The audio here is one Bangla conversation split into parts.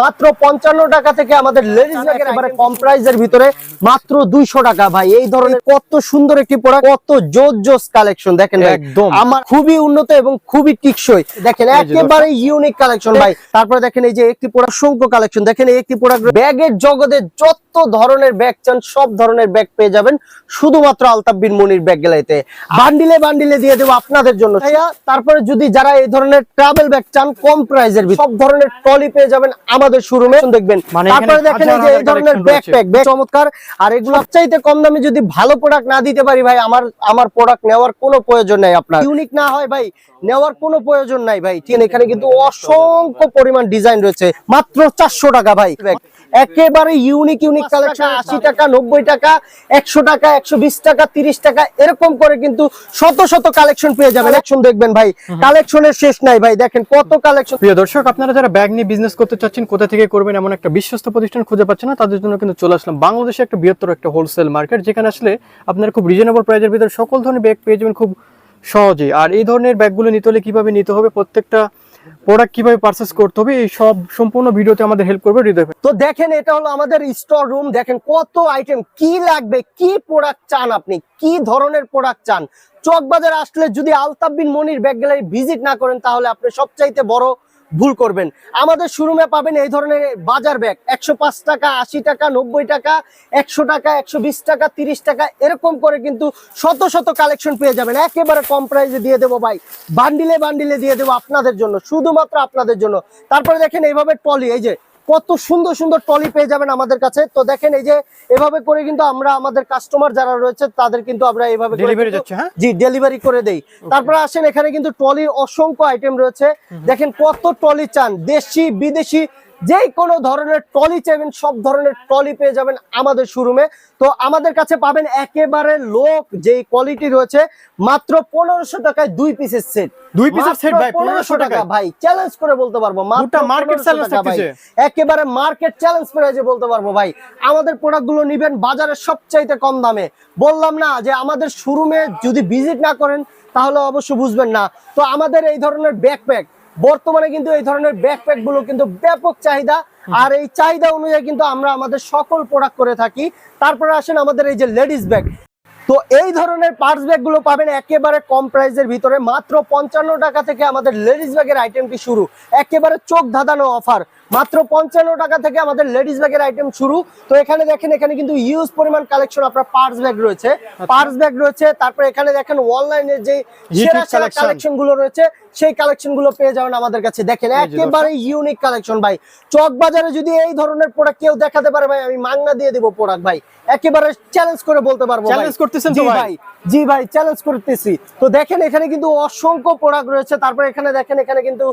মাত্র পঞ্চান্ন টাকা থেকে আমাদের লেডিস একেবারে কম প্রাইসের ভিতরে মাত্র দুইশো টাকা। ভাই এই ধরনের কত সুন্দর একটি প্রোডাক্ট কত জোস জোস কালেকশন দেখেন একদম। আমার খুবই উন্নত এবং খুবই টিকসই। দেখেন একেবারে ইউনিক কালেকশন ভাই। তারপরে দেখেন এই যে একটি প্রোডাক্ট সংখ্য কালেকশন দেখেন এই একটি প্রোডাক্ট ব্যাগের জগতে যত ধরনের ব্যাগ চান সব ধরনের ব্যাগ পেয়ে যাবেন। শুধুমাত্র আলতাফ বিন মনির ব্যাগ গেলাইতে। বান্ডিলে বান্ডিলে দিয়ে দেবো আপনাদের জন্য। তারপরে যদি যারা এই ধরনের ট্রাভেল ব্যাগ চান কম প্রাইসের সব ধরনের ট্রলি পেয়ে যাবেন। আমাদের শোরুমে দেখবেন। মানে তারপরে দেখেন এই যে এই ধরনের ব্যাগ বেশ চমৎকার। আর এগুলো চাইতে কম দামে যদি ভালো প্রোডাক্ট না দিতে পারি ভাই আমার আমার প্রোডাক্ট নেওয়ার কোনো প্রয়োজন নাই আপনার। ইউনিক না হয় ভাই নেওয়ার কোনো প্রয়োজন নাই ভাই। ঠিক এখানে কিন্তু অসংখ্য পরিমাণ ডিজাইন রয়েছে। মাত্র চারশো টাকা ভাই। একেবারে ইউনিক ইউনিক কালেকশন আশি টাকা নব্বই টাকা একশো টাকা একশো বিশ টাকা তিরিশ টাকা এরকম করে কিন্তু শত শত কালেকশন পেয়ে যাবেন। কালেকশন দেখবেন ভাই। কালেকশনের শেষ নাই ভাই। দেখেন কত কালেকশন প্রিয় দর্শক আপনারা যারা ব্যাগ নিয়ে বিজনেস করতে চাচ্ছেন কোথা থেকে করবেন এমন একটা বিশ্বস্ত প্রতিষ্ঠান খুঁজে পাচ্ছে না, তাদের জন্য কিন্তু চলে আসলাম বাংলাদেশে একটা বৃহত্তর একটা হোলসেল মার্কেট যেখানে আসলে আপনার খুব রিজনেবল প্রাইজের ভিতরে সকল ধরনের ব্যাগ পেয়ে যাবেন খুব সহজেই আর এই ধরনের ব্যাগগুলো নিতে হলে কীভাবে নিতে হবে, প্রত্যেকটা প্রোডাক্ট কীভাবে পারচেস করতে হবে, এই সব সম্পূর্ণ ভিডিওতে আমাদের হেল্প করবে হৃদয় তো দেখেন, এটা হলো আমাদের স্টোর রুম দেখেন কত আইটেম কি লাগবে, কি প্রোডাক্ট চান আপনি, কি ধরনের প্রোডাক্ট চান? চকবাজার আসলে যদি Altaf Bin Monir bag gallery visit না করেন, তাহলে আপনি সবচাইতে বড় ভুল করবেন। আমাদের শোরুমে পাবেন এই ধরনের বাজার ব্যাগ একশো পাঁচ টাকা, আশি টাকা, নব্বই টাকা, একশো টাকা, একশো বিশ টাকা, তিরিশ টাকা, এরকম করে কিন্তু শত শত কালেকশন পেয়ে যাবেন। একেবারে কম প্রাইসে দিয়ে দেবো ভাই। বান্ডিলে বান্ডিলে দিয়ে দেবো আপনাদের জন্য, শুধুমাত্র আপনাদের জন্য। তারপরে দেখেন এইভাবে টলি এই যে কত সুন্দর সুন্দর টলি পেয়ে যাবেন আমাদের কাছে। তো দেখেন এই যে এভাবে করে কিন্তু আমরা আমাদের কাস্টমার যারা রয়েছে তাদের কিন্তু আমরা এইভাবে হ্যাঁ? জি ডেলিভারি করে দেই। তারপরে আসেন এখানে কিন্তু টলির অসংখ্য আইটেম রয়েছে। দেখেন কত টলি চান দেশি বিদেশি যে কোনো ধরনের ট্রলি চাইবেন সব ধরনের ট্রলি পেয়ে যাবেন আমাদের শোরুমে। তো আমাদের কাছে পাবেন একেবারে লোক যেই কোয়ালিটি রয়েছে মাত্র পনেরোশো টাকায় দুই পিসের সেট দুই পিসের সেট ভাই পনেরোশো টাকা। ভাই চ্যালেঞ্জ করে বলতে পারব মাত্র গোটা market 1500 challenge টাকা ভাই। একেবারে মার্কেট চ্যালেঞ্জ প্রাইজে বলতে পারব ভাই। আমাদের প্রোডাক্টগুলো নিবেন বাজারে সবচাইতে কম দামে। বললাম না যে আমাদের শোরুমে যদি ভিজিট না করেন তাহলে অবশ্য বুঝবেন না। তো আমাদের এই ধরনের ব্যাকপ্যাক বর্তমানে কিন্তু এই ধরনের ব্যাকপ্যাকগুলো কিন্তু ব্যাপক চাহিদা। আর এই চাহিদা অনুযায়ী কিন্তু আমরা আমাদের সকল প্রোডাক্ট করে থাকি। তারপরে আসেন আমাদের এই যে লেডিস ব্যাগ তো এই ধরনের পার্স ব্যাগগুলো পাবেন একেবারে কম প্রাইসের ভিতরে। মাত্র পঞ্চান্ন টাকা থেকে আমাদের লেডিস ব্যাগের আইটেমটি শুরু। একেবারে চোখ ধাঁধানো অফার মাত্র পঞ্চান্ন টাকা থেকে আমাদের লেডিস ব্যাগের আইটেম শুরু। তো এখানে দেখেন এখানে কিন্তু ইউজ পরিমাণ কালেকশন আপনার পার্স ব্যাগ রয়েছে। পার্স ব্যাগ রয়েছে তারপরে এখানে দেখেন অনলাইনে যে সেরা সেরা কালেকশনগুলো রয়েছে সেই কালেকশনগুলো পেয়ে যাবেন আমাদের কাছে। দেখেন একেবারে ইউনিক কালেকশন ভাই। চক বাজারে যদি এই ধরনের প্রোডাক্ট কেউ দেখাতে পারে ভাই আমি মাংনা দিয়ে দেবো প্রোডাক্ট ভাই। একেবারে চ্যালেঞ্জ করে বলতে পারব চ্যালেঞ্জ করতেছেন তো জি ভাই? ভাই জি ভাই চ্যালেঞ্জ করতেছি। তো দেখেন এখানে কিন্তু অসংখ্য প্রোডাক্ট রয়েছে। তারপরে এখানে দেখেন এখানে কিন্তু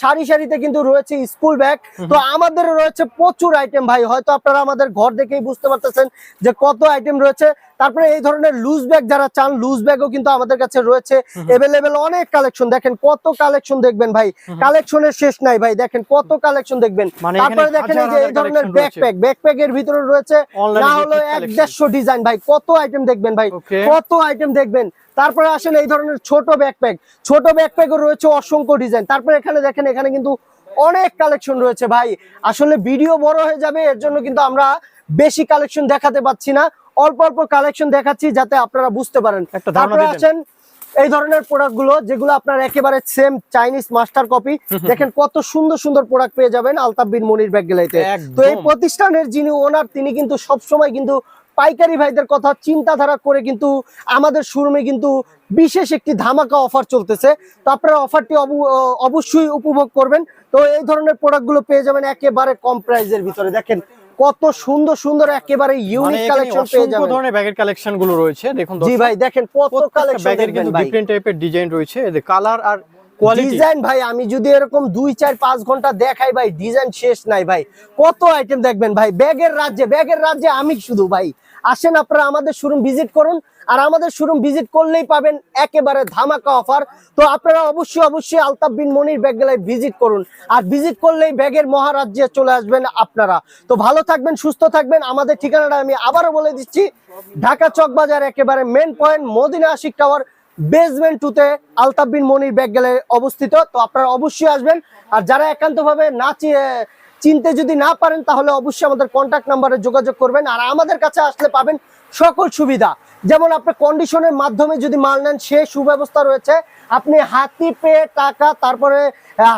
সারি সারিতে কিন্তু রয়েছে স্কুল ব্যাগ তো আমাদের রয়েছে প্রচুর আইটেম ভাই। হয়তো আপনারা আমাদের ঘর দেখেই বুঝতে পারতেছেন যে কত আইটেম রয়েছে। তারপরে এই ধরনের লুজ ব্যাগ যারা চান লুজ ব্যাগও কিন্তু আমাদের কাছে রয়েছে। এভেলেবেল অনেক কালেকশন দেখেন কত কালেকশন দেখবেন ভাই। কালেকশনের শেষ নাই ভাই। দেখেন কত কালেকশন দেখবেন। মানে তারপরে দেখেন এই যে এই ধরনের ব্যাকপ্যাক ব্যাকপ্যাকের ভিতরে রয়েছে। না হলো এক দেড়শো ডিজাইন ভাই। কত আইটেম দেখবেন ভাই. কত আইটেম দেখবেন? তারপরে আসেন এই ধরনের ছোট ব্যাকপ্যাক ছোট ব্যাকপ্যাকও রয়েছে অসংখ্য ডিজাইন তারপরে এখানে দেখেন এখানে কিন্তু অনেক কালেকশন রয়েছে ভাই। আসলে ভিডিও বড় হয়ে যাবে এর জন্য কিন্তু আমরা বেশি কালেকশন দেখাতে পাচ্ছি না। অল্প অল্প কালেকশন দেখাচ্ছি যাতে আপনারা বুঝতে পারেন। তারপরে আসেন এই ধরনের প্রোডাক্টগুলো যেগুলো আপনার একেবারে সেম চাইনিজ মাস্টার কপি দেখেন কত সুন্দর সুন্দর প্রোডাক্ট পেয়ে যাবেন আলতাফ বিন মনির ব্যাগ গেলাইতে। তো এই প্রতিষ্ঠানের যিনি ওনার তিনি কিন্তু সব সময় কিন্তু পাইকারি ভাইদের কথা চিন্তাধারা করে কিন্তু আমাদের শোরুমে কিন্তু বিশেষ একটি ধামাকা অফার চলতেছে। তো আপনারা অফারটি অবশ্যই উপভোগ করবেন। তো এই ধরনের প্রোডাক্টগুলো পেয়ে যাবেন একেবারে কম প্রাইসের ভিতরে। দেখেন কত সুন্দর সুন্দর একেবারে মানে ইউনিক কালেকশন পেয়ে যাবেন। ধরনের ব্যাগের কালেকশনগুলো রয়েছে। দেখুন জি ভাই দেখেন কত কালেকশন ব্যাগের কিন্তু ডিফারেন্ট টাইপের ডিজাইন রয়েছে। কালার আর ডিজাইন ভাই, আমি যদি এরকম দুই, চার, পাঁচ ঘণ্টা দেখাই ভাই ডিজাইন শেষ নাই ভাই। কত আইটেম দেখবেন ভাই? ব্যাগের রাজ্যে ব্যাগের রাজ্যে আমি শুধু ভাই। আসেন আপনারা আমাদের শোরুম ভিজিট করুন, আর আমাদের শোরুম ভিজিট করলেই পাবেন একেবারে ধামাকা অফার তো আপনারা অবশ্যই অবশ্যই আলতাফ বিন মনির ব্যাগ গেলায় ভিজিট করুন, আর ভিজিট করলেই ব্যাগের মহারাজ্যে চলে আসবেন আপনারা। তো ভালো থাকবেন, সুস্থ থাকবেন। আমাদের ঠিকানাটা আমি আবারও বলে দিচ্ছি, ঢাকা চকবাজার, একেবারে main point Madina Ashiq tower basement টুতে আলতাফ বিন মনির ব্যাগ গেলে অবস্থিত, তো আপনারা অবশ্যই আসবেন। আর যারা একান্তভাবে না চিনতে যদি না পারেন, তাহলে অবশ্যই আমাদের কন্ট্যাক্ট নাম্বারে যোগাযোগ করবেন। আর আমাদের কাছে আসলে পাবেন সকল সুবিধা। যেমন আপনি কন্ডিশনের মাধ্যমে যদি মাল নেন, সে সুব্যবস্থা রয়েছে। আপনি হাতে পেয়ে টাকা, তারপরে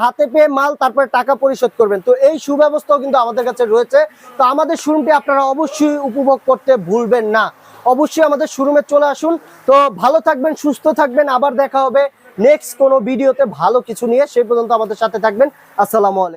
হাতে পেয়ে মাল, তারপরে টাকা পরিশোধ করবেন। তো এই সুব্যবস্থাও কিন্তু আমাদের কাছে রয়েছে। তো আমাদের শোরুমটি আপনারা অবশ্যই উপভোগ করতে ভুলবেন না। অবশ্যই আমাদের শোরুমে চলে আসুন। তো ভালো থাকবেন, সুস্থ থাকবেন। আবার দেখা হবে নেক্সট কোনো ভিডিওতে ভালো কিছু নিয়ে। সেই পর্যন্ত আমাদের সাথে থাকবেন। আসসালামু আলাইকুম।